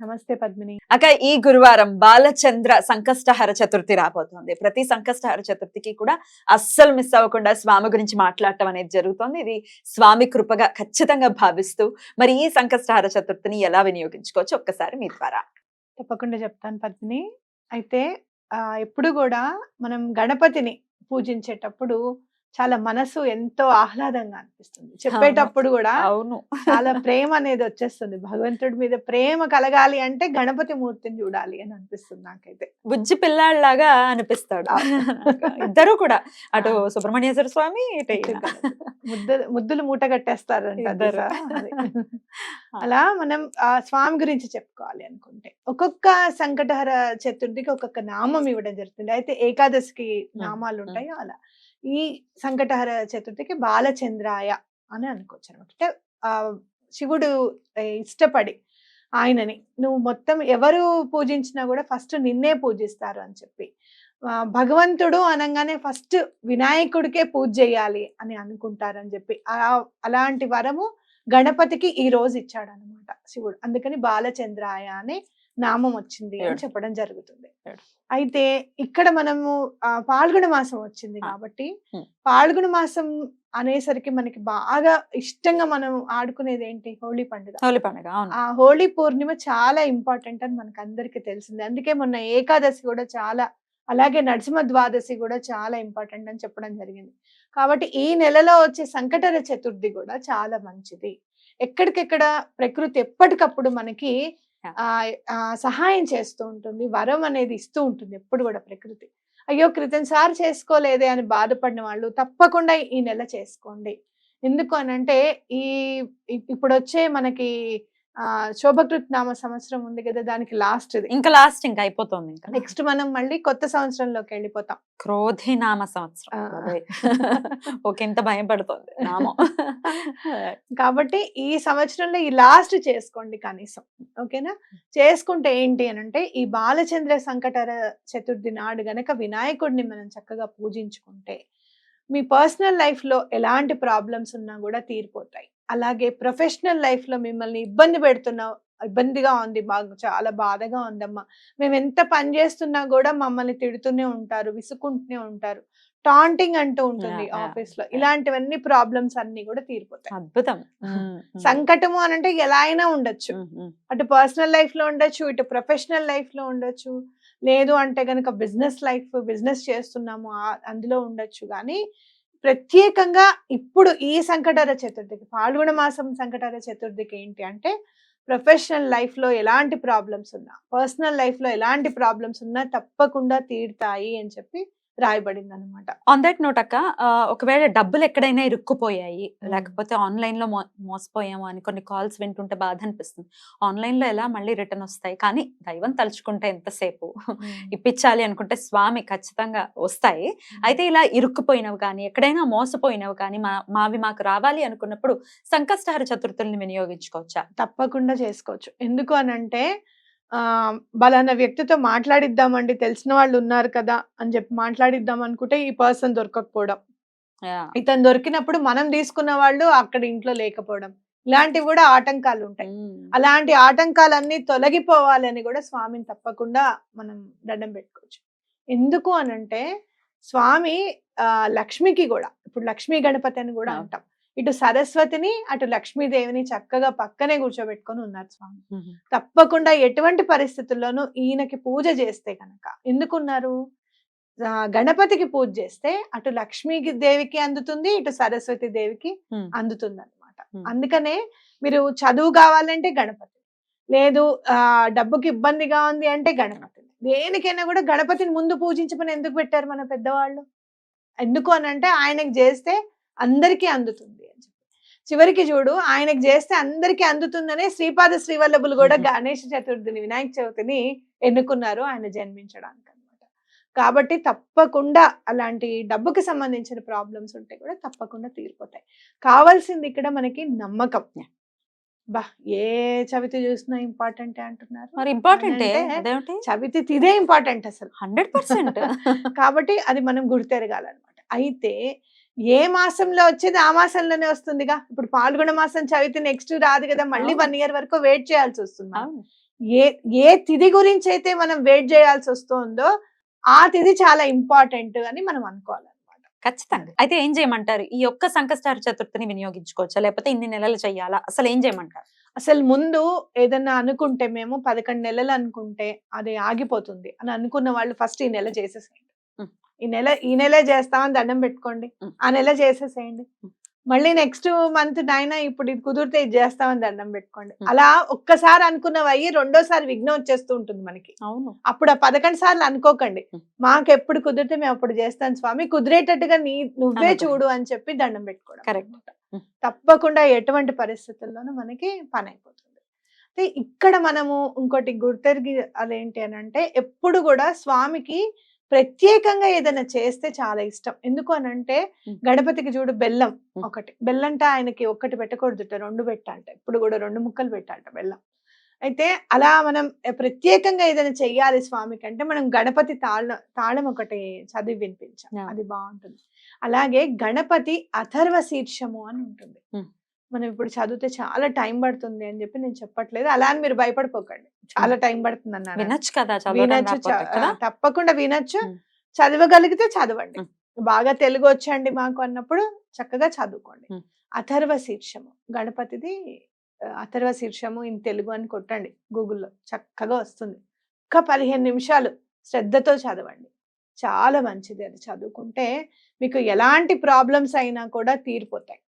నమస్తే పద్మిని. అక్క ఈ గురువారం బాలచంద్ర సంకష్టహర చతుర్థి రాబోతోంది. ప్రతి సంకష్టహర చతుర్థికి కూడా అస్సలు మిస్ అవ్వకుండా స్వామి గురించి మాట్లాడటం అనేది జరుగుతోంది. ఇది స్వామి కృపగా ఖచ్చితంగా భావిస్తూ మరి ఈ సంకష్టహర చతుర్థిని ఎలా వినియోగించుకోవచ్చు ఒక్కసారి మీ ద్వారా. తప్పకుండా చెప్తాను పద్మిని. అయితే ఆ ఎప్పుడు కూడా మనం గణపతిని పూజించేటప్పుడు చాలా మనసు ఎంతో ఆహ్లాదంగా అనిపిస్తుంది. చెప్పేటప్పుడు కూడా అవును. చాలా ప్రేమ అనేది వచ్చేస్తుంది. భగవంతుడి మీద ప్రేమ కలగాలి అంటే గణపతి మూర్తిని చూడాలి అని అనిపిస్తుంది నాకైతే. బుజ్జి పిల్లాడిలాగా అనిపిస్తాడు. ఇద్దరు కూడా. అటు సుబ్రహ్మణ్యేశ్వర స్వామి ఇటు ఈయన. ముద్దు ముద్దులు మూట కట్టేస్తారు. అలా మనం ఆ స్వామి గురించి చెప్పుకోవాలి అనుకుంటే. ఒక్కొక్క సంకటహర చతుర్థికి ఒక్కొక్క నామం ఇవ్వడం జరుగుతుంది. అయితే ఏకాదశికి నామాలు ఉంటాయి అలా. ఈ సంకటహర చతుర్థికి బాలచంద్రాయ అని అనుకోవచ్చు అనమాట అంటే శివుడు ఇష్టపడి ఆయనని. నువ్వు మొత్తం ఎవరు పూజించినా కూడా ఫస్ట్ నిన్నే పూజిస్తారు అని చెప్పి. భగవంతుడు అనగానే ఫస్ట్ వినాయకుడికే పూజ చేయాలి అని అనుకుంటారని చెప్పి. అలాంటి వరము గణపతికి ఈ రోజు ఇచ్చాడు అనమాట శివుడు. అందుకని బాలచంద్రాయ అనే నామం వచ్చింది అని. చెప్పడం జరుగుతుంది. అయితే ఇక్కడ మనము పాల్గొన మాసం వచ్చింది. కాబట్టి. పాల్గొన మాసం అనేసరికి మనకి బాగా ఇష్టంగా మనం ఆడుకునేది ఏంటి హోలీ పండుగ హోలీ పండుగ ఆ హోలీ పూర్ణిమ చాలా ఇంపార్టెంట్ అని మనకు అందరికి తెలిసింది అందుకే మొన్న ఏకాదశి కూడా చాలా అలాగే నరసింహ ద్వాదశి కూడా చాలా ఇంపార్టెంట్ అని చెప్పడం జరిగింది కాబట్టి ఈ నెలలో వచ్చే సంకటర చతుర్థి కూడా చాలా మంచిది ఎక్కడికెక్కడ ప్రకృతి ఎప్పటికప్పుడు మనకి సహాయం చేస్తూ ఉంటుంది. వరం అనేది ఇస్తూ ఉంటుంది ఎప్పుడు కూడా ప్రకృతి. అయ్యో! క్రితం సారి చేసుకోలేదే అని బాధపడిన వాళ్ళు తప్పకుండా ఈ నెల చేసుకోండి. ఎందుకు అనంటే ఈ ఇప్పుడు వచ్చే మనకి శోభకృత్ నామ సంవత్సరం ఉంది కదా దానికి లాస్ట్ ఇది. ఇంకా లాస్ట్ ఇంకా అయిపోతుంది ఇంకా. నెక్స్ట్ మనం మళ్ళీ కొత్త సంవత్సరంలోకి వెళ్ళిపోతాం. క్రోధి నామ సంవత్సరం. ఒక ఇంత భయం పడుతుంది నామం. కాబట్టి ఈ సంవత్సరంలో ఈ లాస్ట్ చేసుకోండి కనీసం. ఓకేనా? చేసుకుంటే ఏంటి అని అంటే ఈ బాలచంద్ర సంకటర చతుర్థి నాడు గనక వినాయకుడిని మనం చక్కగా పూజించుకుంటే మీ పర్సనల్ లైఫ్లో ఎలాంటి ప్రాబ్లమ్స్ ఉన్నా కూడా తీరిపోతాయి. అలాగే ప్రొఫెషనల్ లైఫ్లో మిమ్మల్ని ఇబ్బంది పెడుతున్న ఇబ్బందిగా ఉంది బాగా చాలా బాధగా ఉందమ్మా. మేము ఎంత పని చేస్తున్నా కూడా మమ్మల్ని తిడుతూనే ఉంటారు విసుకుంటూనే ఉంటారు. టాంటింగ్ అంటూ ఉంటుంది ఆఫీస్లో. ఇలాంటివన్నీ ప్రాబ్లమ్స్ అన్ని కూడా తీరిపోతాయి. అద్భుతం. సంకటము అని అంటే ఎలా అయినా ఉండొచ్చు. అటు పర్సనల్ లైఫ్లో ఉండొచ్చు ఇటు ప్రొఫెషనల్ లైఫ్లో ఉండొచ్చు. లేదు అంటే కనుక బిజినెస్ లైఫ్ బిజినెస్ చేస్తున్నాము అందులో ఉండొచ్చు. కానీ ప్రత్యేకంగా ఇప్పుడు ఈ సంకటర చతుర్థికి పాల్గొన మాసం సంకటర చతుర్థికి ఏంటి అంటే ప్రొఫెషనల్ లైఫ్లో ఎలాంటి ప్రాబ్లమ్స్ ఉన్నా పర్సనల్ లైఫ్లో ఎలాంటి ప్రాబ్లమ్స్ ఉన్నా తప్పకుండా తీరుతాయి అని చెప్పి రాయబడింది అనమాట ఆన్ దట్ నోట్ అక్క ఒకవేళ డబ్బులు ఎక్కడైనా ఇరుక్కుపోయాయి. లేకపోతే ఆన్లైన్లో మోసపోయాము అని కొన్ని కాల్స్ వింటుంటే బాధ అనిపిస్తుంది ఆన్లైన్లో ఎలా మళ్ళీ రిటర్న్ వస్తాయి? కానీ దైవం తలుచుకుంటే ఎంతసేపు? ఇప్పించాలి అనుకుంటే స్వామి ఖచ్చితంగా వస్తాయి. అయితే ఇలా ఇరుక్కుపోయినవి కానీ ఎక్కడైనా మోసపోయినవి కానీ మా మావి మాకు రావాలి అనుకున్నప్పుడు సంకష్టహర చతుర్థుల్ని వినియోగించుకోవచ్చా? తప్పకుండా చేసుకోవచ్చు. ఎందుకు అని అంటే ఆ బలానా వ్యక్తితో మాట్లాడిద్దామండి తెలిసిన వాళ్ళు ఉన్నారు కదా అని చెప్పి మాట్లాడిద్దాం అనుకుంటే ఈ పర్సన్ దొరకకపోవడం. ఇతను దొరికినప్పుడు మనం తీసుకున్న వాళ్ళు అక్కడ ఇంట్లో లేకపోవడం. ఇలాంటివి కూడా ఆటంకాలు ఉంటాయి. అలాంటి ఆటంకాలన్నీ తొలగిపోవాలని కూడా స్వామిని తప్పకుండా మనం దండం పెట్టుకోవచ్చు. ఎందుకు అనంటే స్వామి ఆ లక్ష్మికి కూడా ఇప్పుడు లక్ష్మీ గణపతి అని కూడా. అంటాం. ఇటు సరస్వతిని అటు లక్ష్మీదేవిని చక్కగా పక్కనే కూర్చోబెట్టుకొని ఉన్నారు స్వామి. తప్పకుండా ఎటువంటి పరిస్థితుల్లోనూ ఈయనకి పూజ చేస్తే కనుక ఎందుకున్నారు? గణపతికి పూజ చేస్తే అటు లక్ష్మీకి దేవికి అందుతుంది ఇటు సరస్వతి దేవికి. అందుతుంది అనమాట. అందుకనే మీరు చదువు కావాలంటే గణపతి లేదు ఆ డబ్బుకి ఇబ్బందిగా ఉంది అంటే గణపతి. దేనికైనా కూడా గణపతిని ముందు పూజించమని ఎందుకు పెట్టారు మన పెద్దవాళ్ళు? ఎందుకు అని అంటే ఆయనకి చేస్తే అందరికీ అందుతుంది అని చెప్పి. చివరికి చూడు ఆయనకి చేస్తే అందరికి అందుతుందనే శ్రీపాద శ్రీవల్లభులు కూడా. గణేష చతుర్థిని వినాయక చవితిని ఎన్నుకున్నారు ఆయన జన్మించడానికి అన్నమాట. కాబట్టి తప్పకుండా అలాంటి డబ్బుకి సంబంధించిన ప్రాబ్లమ్స్ ఉంటే కూడా తప్పకుండా తీరిపోతాయి. కావాల్సింది ఇక్కడ మనకి నమ్మకం. బా ఏ చవితి చూసినా ఇంపార్టెంట్ అంటున్నారు? మరి ఇంపార్టెంటే? చవితి తిదే ఇంపార్టెంట్ అసలు. Hundred percent. కాబట్టి అది మనం గుర్తెరగాలన్నమాట. అయితే ఏ మాసంలో వచ్చేది ఆ మాసంలోనే వస్తుందిగా. ఇప్పుడు పాల్గొన మాసం చవితి నెక్స్ట్ రాదు కదా మళ్ళీ. వన్ ఇయర్ వరకు వెయిట్ చేయాల్సి వస్తుంది. ఏ ఏ తిథి గురించి అయితే మనం వెయిట్ చేయాల్సి వస్తుందో ఆ తిథి చాలా ఇంపార్టెంట్ అని మనం అనుకోవాలన్నమాట. ఖచ్చితంగా. అయితే ఏం చేయమంటారు? ఈ ఒక్క సంకష్టార చతుర్థిని వినియోగించుకోవచ్చా? లేకపోతే ఇన్ని నెలలు చెయ్యాలా? అసలు ఏం చేయమంటారు? అసలు ముందు ఏదన్నా అనుకుంటే మేము పదకొండు నెలలు అనుకుంటే అది ఆగిపోతుంది అని అనుకున్న వాళ్ళు ఫస్ట్ ఈ నెల చేసేసేయండి మ్. ఈ నెల ఈ నెలే చేస్తామని దండం పెట్టుకోండి. ఆ నెల చేసేసేయండి. మళ్ళీ నెక్స్ట్ మంత్ నైనా ఇప్పుడు ఇది కుదిరితే ఇది చేస్తామని దండం పెట్టుకోండి. అలా ఒక్కసారి అనుకున్నవి రెండోసారి విఘ్నం వచ్చేస్తూ ఉంటుంది మనకి అవును అప్పుడు ఆ పదకొండు సార్లు అనుకోకండి. మాకు ఎప్పుడు కుదిరితే మేము అప్పుడు చేస్తాం స్వామి కుదిరేటట్టుగా నీ నువ్వే. చూడు అని చెప్పి దండం పెట్టుకోవడం. మ్. తప్పకుండా ఎటువంటి పరిస్థితుల్లోనూ మనకి పని అయిపోతుంది అయితే ఇక్కడ మనము ఇంకోటి గుర్తెరిగి అదేంటి అని అంటే ఎప్పుడు కూడా స్వామికి ప్రత్యేకంగా ఏదైనా చేస్తే చాలా ఇష్టం ఎందుకు అని అంటే మ్. గణపతికి చూడు బెల్లం. ఒకటి బెల్లంట ఆయనకి ఒక్కటి పెట్టకూడదుట రెండు పెట్టాలంట ఇప్పుడు కూడా రెండు ముక్కలు పెట్టాలంట బెల్లం అయితే అలా మనం ప్రత్యేకంగా ఏదైనా చెయ్యాలి స్వామికి అంటే మనం గణపతి తాళం తాళం ఒకటి చదివి వినిపించాం. అది బాగుంటుంది అలాగే గణపతి అథర్వ శీర్షము అని ఉంటుంది. మనం ఇప్పుడు చదివితే చాలా టైం పడుతుంది అని చెప్పి నేను చెప్పట్లేదు. అలా అని మీరు భయపడిపోకండి. చాలా టైం పడుతుంది అన్నాను వినొచ్చు కదా? వినొచ్చు తప్పకుండా వినొచ్చు. చదవగలిగితే చదవండి. బాగా తెలుగు వచ్చండి మాకు అన్నప్పుడు చక్కగా చదువుకోండి. అథర్వ శీర్షము గణపతిది అథర్వ శీర్షము ఇన్ తెలుగు అని కొట్టండి గూగుల్లో. చక్కగా వస్తుంది. ఒక్క పదిహేను నిమిషాలు శ్రద్ధతో చదవండి. చాలా మంచిది అది చదువుకుంటే మీకు ఎలాంటి ప్రాబ్లమ్స్ అయినా కూడా తీరిపోతాయి.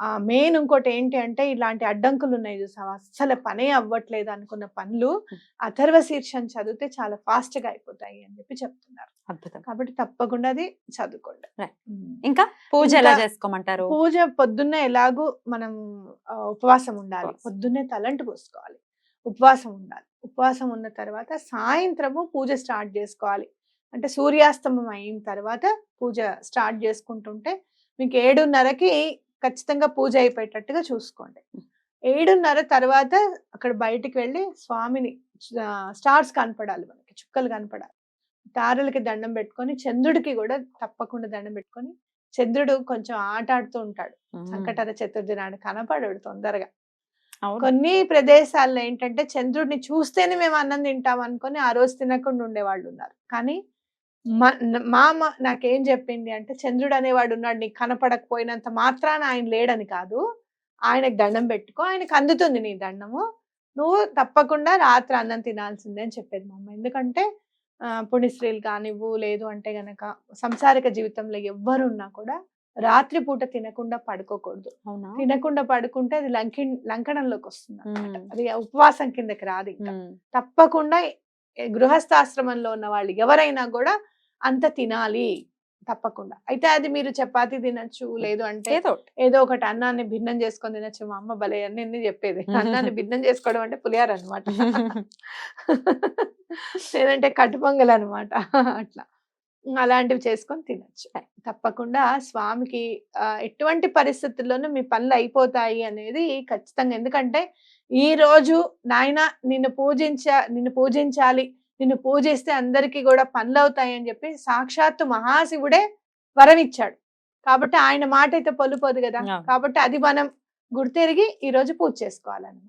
మెయిన్ ఇంకోటి ఏంటి అంటే ఇలాంటి అడ్డంకులు ఉన్నాయి చూసావా? అస్సలు పనే అవ్వట్లేదు అనుకున్న పనులు. అథర్వ శీర్షం చదివితే చాలా ఫాస్ట్గా అయిపోతాయి అని చెప్పి చెప్తున్నారు. అద్భుతం. కాబట్టి తప్పకుండా అది చదువుకోండి. ఇంకా పూజ ఎలా చేసుకోమంటారు? పూజ పొద్దున్నే ఎలాగూ మనం ఉపవాసం ఉండాలి. పొద్దున్నే తలంటు పోసుకోవాలి. ఉపవాసం ఉండాలి. ఉపవాసం ఉన్న తర్వాత సాయంత్రము పూజ స్టార్ట్ చేసుకోవాలి. అంటే సూర్యాస్తమం అయిన తర్వాత పూజ స్టార్ట్ చేసుకుంటుంటే మీకు ఏడున్నరకి ఖచ్చితంగా పూజ అయిపోయేటట్టుగా చూసుకోండి. ఏడున్నర తర్వాత అక్కడ బయటికి వెళ్ళి స్వామిని స్టార్స్ కనపడాలి మనకి చుక్కలు కనపడాలి. తారలకి దండం పెట్టుకొని చంద్రుడికి కూడా తప్పకుండా దండం పెట్టుకొని చంద్రుడు కొంచెం ఆట ఆడుతూ ఉంటాడు. సంకటర చతుర్థి నాడు కనపడాడు తొందరగా. కొన్ని ప్రదేశాల్లో ఏంటంటే చంద్రుడిని చూస్తేనే మేము అన్నం తింటాం అనుకొని ఆ రోజు తినకుండా ఉండేవాళ్ళు ఉన్నారు. కానీ మ- న- మా అమ్మ నాకేం చెప్పింది అంటే చంద్రుడు అనేవాడు ఉన్నాడు నీకు కనపడకపోయినంత మాత్రాన ఆయన లేడని కాదు ఆయనకు దండం పెట్టుకో ఆయనకు అందుతుంది నీ దండము నువ్వు తప్పకుండా రాత్రి అన్నం తినాల్సిందే అని చెప్పేది మా అమ్మ ఎందుకంటే ఆ, పుణ్యస్త్రీలు కానివ్వు లేదు అంటే గనక సంసారిక జీవితంలో ఎవ్వరున్నా కూడా రాత్రి పూట తినకుండా పడుకోకూడదు అవునా తినకుండా పడుకుంటే అది లంకి లంకణంలోకి వస్తుంది. మ్మ్. అది ఉపవాసం కిందకి రాదు ఇంకా. తప్పకుండా గృహస్థాశ్రమంలో ఉన్న వాళ్ళు ఎవరైనా కూడా అంత తినాలి తప్పకుండా. అయితే అది మీరు చపాతి తినచ్చు లేదు అంటే ఏదో ఒకటి. అన్నాన్ని భిన్నం చేసుకొని తినచ్చు మా అమ్మ భలే అన్ని చెప్పేది. అన్నాన్ని భిన్నం చేసుకోవడం అంటే పులిహార అనమాట లేదంటే కట్టు పొంగల్ అనమాట అట్లా. అలాంటివి చేసుకొని తినచ్చు. తప్పకుండా స్వామికి ఎటువంటి పరిస్థితుల్లోనూ మీ పనులు అయిపోతాయి అనేది ఖచ్చితంగా. ఎందుకంటే ఈ రోజు నాయన నిన్ను పూజించ నిన్ను పూజించాలి నిన్ను పూజిస్తే అందరికీ కూడా పనులు అవుతాయి అని చెప్పి సాక్షాత్తు మహాశివుడే వరం ఇచ్చాడు కాబట్టి ఆయన మాట అయితే పొల్లుపోదు కదా. కాబట్టి అది మనం గుర్తెరిగి ఈ రోజు పూజ చేసుకోవాలన్నమాట.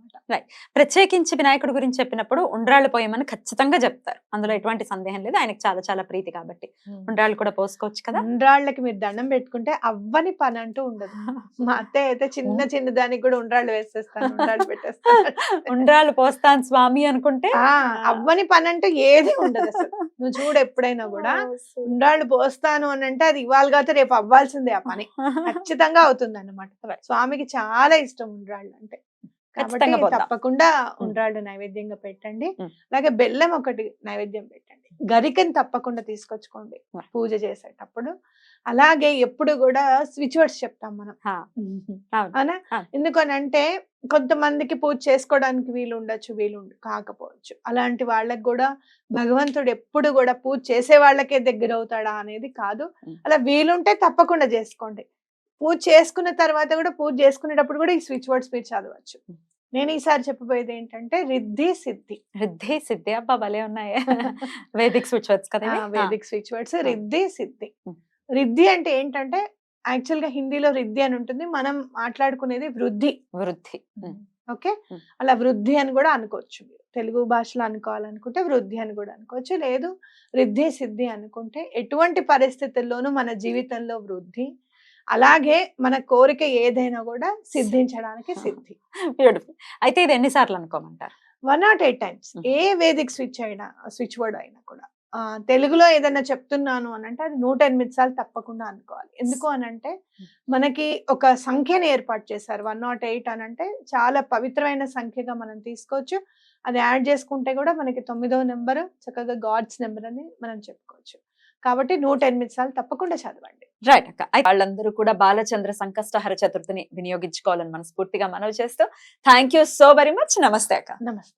ప్రత్యేకించి వినాయకుడి గురించి చెప్పినప్పుడు ఉండ్రాళ్ళు పోయమని ఖచ్చితంగా చెప్తారు. అందులో ఎటువంటి సందేహం లేదు. ఆయనకు చాలా చాలా ప్రీతి కాబట్టి. ఉండ్రాళ్ళు కూడా పోసుకోవచ్చు కదా? ఉండ్రాళ్ళకి మీరు దండం పెట్టుకుంటే అవ్వని పని అంటూ ఉండదు. మా అత్తయ్య అయితే చిన్న చిన్న దానికి కూడా ఉండ్రాళ్ళు వేసేస్తాను. ఉండ్రాళ్ళు పెట్టేస్తాను. ఉండ్రాళ్ళు పోస్తాను స్వామి అనుకుంటే ఆ, అవ్వని పని అంటూ ఏది ఉండదు అసలు. నువ్వు చూడు ఎప్పుడైనా కూడా ఉండ్రాళ్ళు పోస్తాను అని అంటే అది ఇవాళ కాదు రేపు అవ్వాల్సిందే ఆ పని. ఖచ్చితంగా అవుతుంది అన్నమాట స్వామికి చాలా ఇష్టం ఉండ్రాళ్ళు అంటే కాబట్టి. తప్పకుండా ఉండ్రాళ్ళు నైవేద్యంగా పెట్టండి. అలాగే బెల్లం ఒకటి నైవేద్యం పెట్టండి గరికని తప్పకుండా తీసుకొచ్చుకోండి. పూజ చేసేటప్పుడు అలాగే ఎప్పుడు కూడా స్విచ్ వర్డ్స్ చెప్తాం మనం. అవును. ఎందుకనంటే కొంతమందికి పూజ చేసుకోవడానికి వీలు ఉండొచ్చు వీలు కాకపోవచ్చు అలాంటి వాళ్ళకి కూడా భగవంతుడు ఎప్పుడు కూడా పూజ చేసే వాళ్ళకే దగ్గర అవుతాడా అనేది కాదు. అలా వీలుంటే తప్పకుండా చేసుకోండి పూజ చేసుకున్న తర్వాత కూడా పూజ చేసుకునేటప్పుడు కూడా ఈ స్విచ్ వర్డ్స్ మీరు చదవచ్చు. నేను ఈసారి చెప్పబోయేది ఏంటంటే రిద్ధి సిద్ధి. రిద్ధి సిద్ధి. అబ్బా భలే ఉన్నాయి. వేదిక్ స్విచ్ వర్డ్స్ కదా Vedic switch words. Riddhi Siddhi. Riddhi అంటే ఏంటంటే యాక్చువల్గా హిందీలో రిద్ధి అని ఉంటుంది. మనం మాట్లాడుకునేది వృద్ధి. వృద్ధి. ఓకే. అలా వృద్ధి అని కూడా అనుకోవచ్చు తెలుగు భాషలో అనుకోవాలనుకుంటే వృద్ధి అని కూడా అనుకోవచ్చు. లేదు రిద్ధి సిద్ధి అనుకుంటే ఎటువంటి పరిస్థితుల్లోనూ మన జీవితంలో వృద్ధి అలాగే మన కోరిక ఏదైనా కూడా సిద్ధించడానికి సిద్ధి. బ్యూటిఫుల్ అయితే ఇది ఎన్నిసార్లు అనుకోమంటారు? One naught eight times. ఏ వేదిక్ స్విచ్ అయినా స్విచ్ వర్డ్ అయినా కూడా. తెలుగులో ఏదైనా చెప్తున్నాను అని అంటే అది నూట ఎనిమిది సార్లు తప్పకుండా అనుకోవాలి. ఎందుకు అని అంటే మనకి ఒక సంఖ్యని ఏర్పాటు చేశారు వన్ నాట్ ఎయిట్ అని అంటే చాలా పవిత్రమైన సంఖ్యగా మనం తీసుకోవచ్చు. అది యాడ్ చేసుకుంటే కూడా మనకి తొమ్మిదవ నెంబర్ చక్కగా గాడ్స్ నెంబర్ అని మనం చెప్పుకోవచ్చు. కాబట్టి నూట ఎనిమిది సార్లు తప్పకుండా చదవండి. రైట్ అక్క. వాళ్ళందరూ కూడా బాలచంద్ర సంకష్టహర చతుర్థిని వినియోగించుకోవాలని మనస్ఫూర్తిగా మనవి చేస్తూ thank you so very much. నమస్తే అక్క. నమస్తే.